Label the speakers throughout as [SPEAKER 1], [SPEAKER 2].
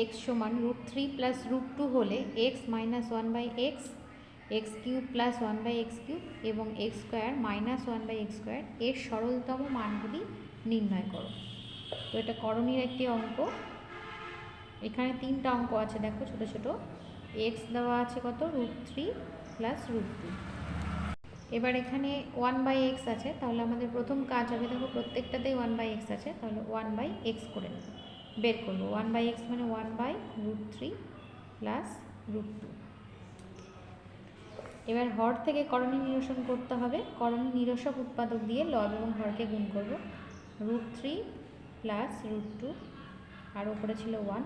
[SPEAKER 1] X সমান root three plus root two হলে X minus one by X X cube plus one by X cube এবং X square minus one by X square এর সরলতম মানগুলি নির্ণয় করো। তো এটা করণীয় একটি অঙ্ক। এখানে তিনটা অঙ্ক আছে, দেখো ছোট ছোট। এক্স দেওয়া আছে কত? Root three plus root two. এবার এখানে ওয়ান বাই এক্স আছে, তাহলে আমাদের প্রথম কাজ হবে, দেখো প্রত্যেকটাতেই ওয়ান বাই এক্স আছে, তাহলে ওয়ান বাই এক্স করে নেব। বের করব। ওয়ান বাই এক্স মানে one by root three plus root two এবার হর থেকে করণী নিরসন করতে হবে। করণী নিরসক উৎপাদক দিয়ে লব এবং হরকে গুণ করব। Root three plus root two আর ওপরে ছিল ওয়ান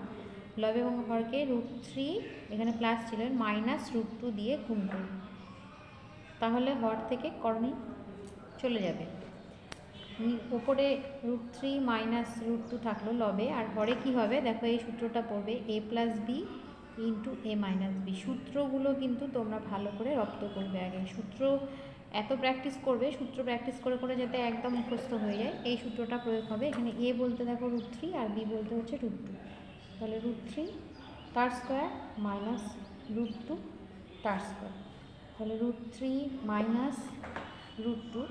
[SPEAKER 1] লব এবং হরকে রুট থ্রি এখানে প্লাস ছিল মাইনাস রুট টু দিয়ে গুণ করব। তাহলে হর থেকে করণী চলে যাবে। ওপরে root three minus root two থাকল লবে। আর হরে কি হবে? দেখো এই সূত্রটা পড়বে A plus B into A minus B সূত্রগুলো কিন্তু তোমরা ভালো করে রপ্ত করবে আগে। সূত্র এত প্র্যাকটিস করবে, সূত্র প্র্যাকটিস করে করে যাতে একদম মুখস্থ হয়ে যায়। এই সূত্রটা প্রয়োগ হবে। এখানে এ বলতে দেখো রুট থ্রি আর বি বলতে হচ্ছে রুট টু তাহলে রুট থ্রি তার স্কোয়ার মাইনাস রুট টু তার স্কোয়ার তাহলে root three minus root two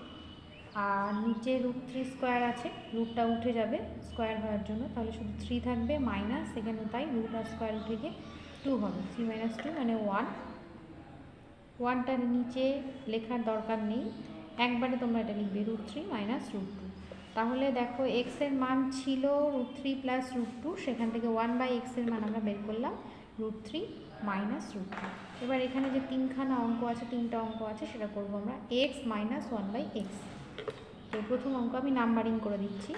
[SPEAKER 1] আর নিচে রুট থ্রি স্কোয়ার আছে রুটটা উঠে যাবে স্কোয়ার হওয়ার জন্য। তাহলে শুধু থ্রি থাকবে মাইনাস এখানে তাই রুট আর স্কোয়ার উঠে গিয়ে টু হবে। থ্রি মাইনাস টু মানে ওয়ান ওয়ানটার নিচে লেখার দরকার নেই। একবারে তোমরা এটা লিখবে root three minus root two তাহলে দেখো এক্সের মান ছিল root three plus root two সেখান থেকে ওয়ান বাই এক্সের মান আমরা বের করলাম root three minus root two এবার এখানে যে তিনখানা অঙ্ক আছে, তিনটা অঙ্ক আছে, সেটা করব আমরা X minus one by X তো প্রথম অঙ্ক আমি নাম্বারিং করে দিচ্ছি।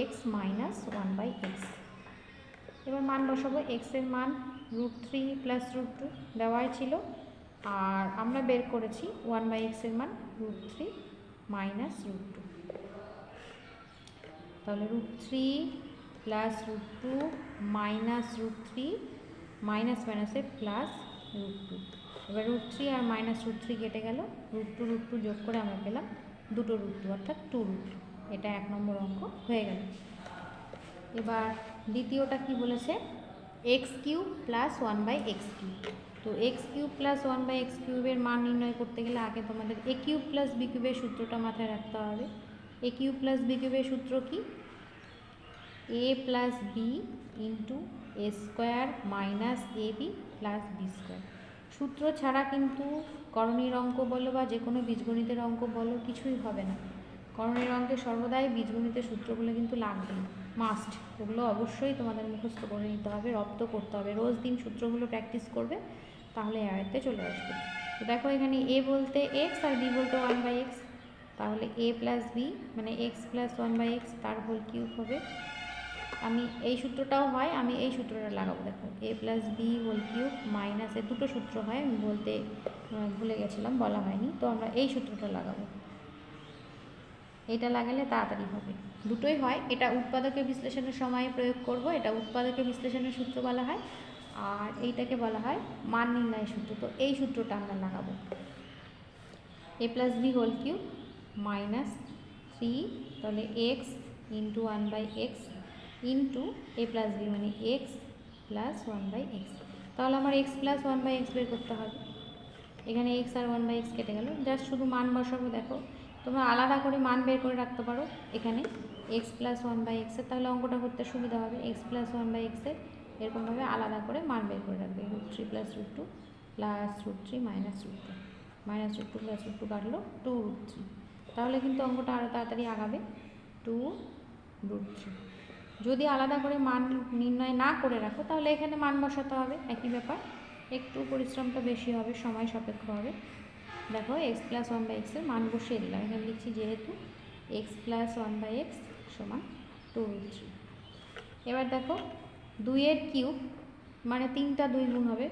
[SPEAKER 1] X minus one by X এবার মান বসাবো। এক্সের মান root three plus root two দেওয়াই ছিল। আর আমরা বের করেছি ওয়ান বাই এক্সের মান root three minus root two তাহলে root three plus root two minus root three minus মাইনাসে প্লাস রুট টু এবার রুট থ্রি আর মাইনাস রুট থ্রি কেটে গেল। রুট টু রুট টু যোগ করে আমরা পেলাম দুটো রুট অর্থাৎ টু রুট এটা এক নম্বর অঙ্ক হয়ে গেল। এবার দ্বিতীয়টা কি বলেছে? X cube plus one by X cube তো X cube plus one by X কিউবের মান নির্ণয় করতে গেলে আগে তোমাদের এ কিউব প্লাস বি কিউবের সূত্রটা মাথায় রাখতে হবে। এ কিউব প্লাস বি কিউবের সূত্র কি? A plus B into A square minus A B plus B square সূত্র ছাড়া কিন্তু করণীর অঙ্ক বলো বা যে কোনো বীজগণিতের অঙ্ক বলো কিছুই হবে না। করণীর অঙ্কে সর্বদাই বীজগণিতের সূত্রগুলো কিন্তু লাগবেই মাস্ট ওগুলো অবশ্যই তোমাদের মুখস্থ করে নিতে হবে, রপ্ত করতে হবে। রোজ দিন সূত্রগুলো প্র্যাকটিস করবে, তাহলে আয়ত্তে চলে আসবে। তো দেখো এখানে এ বলতে এক্স আর বি বলতে ওয়ান বাই এক্স তাহলে এ প্লাস বি মানে X plus one by X তার হোল কিউব হবে আমি এই সূত্রটাও হয়, আমি এই সূত্রটা লাগাবো, দেখো A plus B whole cube মাইনাসে দুটো সূত্র হয়, আমি বলতে ভুলে গেছিলাম, বলা হয়নি, তো আমরা এই সূত্রটা লাগাবো। এটা লাগালে তাড়াতাড়ি হবে। দুটোই হয়, এটা উৎপাদকের বিশ্লেষণের সময় প্রয়োগ করব, এটা উৎপাদকের বিশ্লেষণের সূত্র বলা হয়, আর এইটাকে বলা হয় মান নির্ণয় সূত্র, তো এই সূত্রটা আমরা লাগাবো। A plus B whole cube minus three তাহলে X into one by X into A plus B মানে X plus one by X তাহলে আমার X plus one by X বের করতে হবে। এখানে এক্স আর ওয়ান বাই এক্স কেটে গেল। জাস্ট শুধু মান বসাবো, দেখো। তোমরা আলাদা করে মান বের করে রাখতে পারো এখানে। এক্স প্লাস ওয়ান বাই এক্সের তাহলে অঙ্কটা করতে সুবিধা হবে। এক্স প্লাস ওয়ান বাই এক্সের এরকমভাবে আলাদা করে মান বের করে রাখবে। Root three plus root two plus root three minus root two minus root two plus root two কাটলো টু রুট থ্রি তাহলে কিন্তু অঙ্কটা আরও তাড়াতাড়ি আগাবে। টু রুট থ্রি যদি আলাদা করে মান নির্ণয় না করে রাখো, তাহলে এখানে মান বসাতে হবে। একই ব্যাপার। একটু পরিশ্রমটা বেশি হবে, সময় সাপেক্ষ হবে। দেখো এক্স প্লাস ওয়ান বাই এক্সের মান বসিয়ে দিলাম। এখানে লিখছি যেহেতু X plus one by X সমান টু থ্রি এবার দেখো, দুইয়ের কিউব মানে তিনটা দুই গুণ হবে।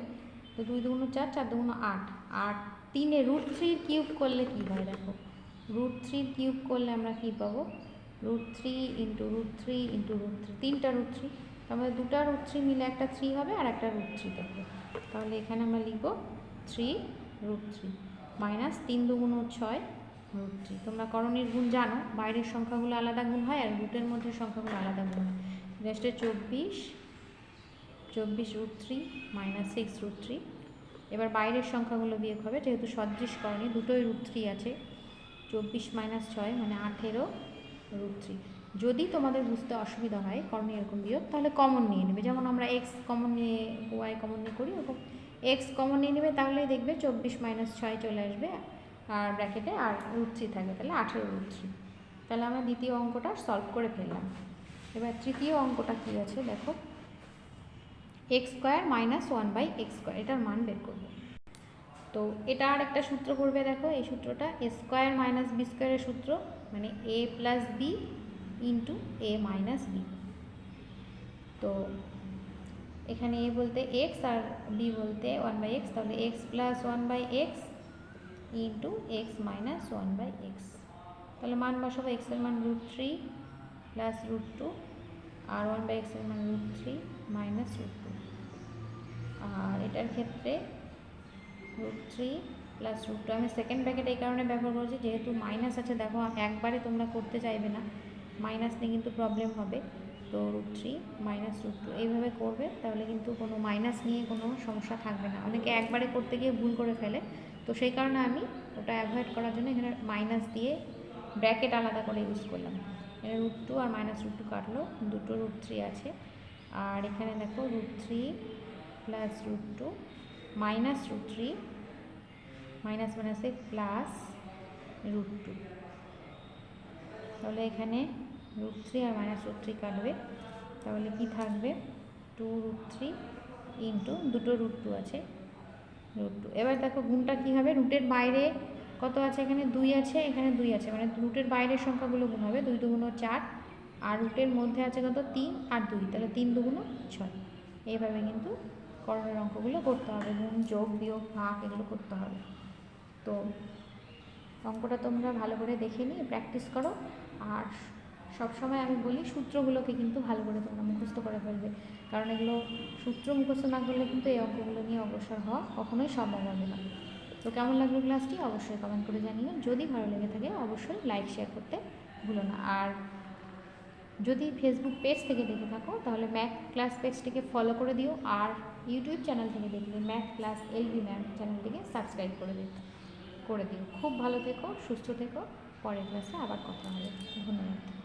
[SPEAKER 1] তো দুই দুগুণ চার চার দুগুণ আট। আর তিনে রুট থ্রির কিউব করলে কী হয়? দেখো রুট থ্রির কিউব করলে আমরা কী পাবো? Root three into root three into root three তিনটা রুট থ্রি তাহলে দুটা রুট থ্রি মিলে একটা থ্রি হবে আর একটা রুট থ্রি থাকবে তাহলে এখানে আমরা লিখব থ্রি রুট থ্রি মাইনাস তিন দুগুণ ছয় রুট থ্রি তোমরা করণীর গুণ জানো, বাইরের সংখ্যাগুলো আলাদা গুণ হয় আর রুটের মধ্যে সংখ্যাগুলো আলাদা গুণ হয়। রেস্টে চব্বিশ চব্বিশ root three minus six root three এবার বাইরের সংখ্যাগুলো বিয়োগ হবে, যেহেতু সদৃশ করণী, দুটোই রুট থ্রি আছে। চব্বিশ মাইনাস ছয় মানে আঠেরো রুট থ্রি যদি তোমাদের বুঝতে অসুবিধা হয়, কর্মী এরকম বিয়োগ, তাহলে কমন নিয়ে নেবে। যেমন আমরা এক্স কমন নিয়ে ওয়াই কমন নিয়ে করি, ওরকম। এক্স কমন নিয়ে নেবে, তাহলেই দেখবে চব্বিশ মাইনাস ছয় চলে আসবে, আর ব্র্যাকেটে আর রুট থ্রি থাকবে। তাহলে আঠেরো রুট থ্রি তাহলে আমরা দ্বিতীয় অঙ্কটা সলভ করে ফেললাম। এবার তৃতীয় অঙ্কটা কী আছে, দেখো। X square minus one by X square এটার মান বের করব। তো এটা আর একটা সূত্র করবে, দেখো, এই সূত্রটা। এ স্কোয়ার মাইনাস বি স্কোয়ারের সূত্র। মানে A plus B into A minus B তো এখানে এ বলতে এক্স আর বি বলতে ওয়ান বাই এক্স তাহলে X plus one by X into X minus one by X তাহলে মান বসাবো এক্সের মান root three plus root two R one by এক্সের মান root three minus root two আর এটার ক্ষেত্রে root three plus root two আমি সেকেন্ড ব্র্যাকেট এই কারণে ব্যবহার করছি, যেহেতু মাইনাস আছে, দেখো একবারে তোমরা করতে চাইবে না। মাইনাস নিয়ে কিন্তু প্রবলেম হবে। তো root three minus root two এইভাবে করবে, তাহলে কিন্তু কোনো মাইনাস নিয়ে কোনো সমস্যা থাকবে না। অনেকে একবারে করতে গিয়ে ভুল করে ফেলে। তো সেই কারণে আমি ওটা অ্যাভয়েড করার জন্য এখানে মাইনাস দিয়ে ব্র্যাকেট আলাদা করে ইউজ করলাম। এখানে রুট টু আর মাইনাস রুট টু কাটলো। দুটো রুট থ্রি আছে। আর এখানে দেখো root three plus root two minus root three minus মাইনাসে প্লাস রুট টু তাহলে এখানে রুট থ্রি আর মাইনাস রুট থ্রি কাটবে। তাহলে কি থাকবে? টু রুট থ্রি ইন্টু দুটো রুট টু আছে রুট টু এবার দেখো গুণটা কী হবে? রুটের বাইরে কত আছে এখানে? দুই আছে, এখানে দুই আছে। মানে রুটের বাইরের সংখ্যাগুলো গুণ হবে। দুই দুগুণ চার। আর রুটের মধ্যে আছে কত? তিন আর দুই। তাহলে তিন দুগুণ ছয়। এইভাবে কিন্তু করণের অঙ্কগুলো করতে হবে। গুণ যোগ বিয়োগ ভাগ এগুলো করতে হবে। তো অঙ্কটা তোমরা ভালো করে দেখে নিয়ে প্র্যাকটিস করো। আর সবসময় আমি বলি সূত্রগুলোকে কিন্তু ভালো করে তোমরা মুখস্থ করে ফেলবে। কারণ এগুলো সূত্র মুখস্থ না করলে কিন্তু এই অঙ্কগুলো নিয়ে অগ্রসর হওয়া কখনোই সম্ভব হবে না। তো কেমন লাগল ক্লাসটি অবশ্যই কমেন্ট করে জানিও। যদি ভালো লেগে থাকে, অবশ্যই লাইক শেয়ার করতে ভুলো না। আর যদি ফেসবুক পেজ থেকে দেখে থাকো, তাহলে ম্যাথ ক্লাস পেজটিকে ফলো করে দিও। আর ইউটিউব চ্যানেল থেকে দেখলে ম্যাথ ক্লাস এলবি ম্যাম চ্যানেলটিকে সাবস্ক্রাইব করে দিও। করে দিও খুব ভালো থেকো সুস্থ থেকো। পরের ক্লাসে আবার কথা হবে। ধন্যবাদ।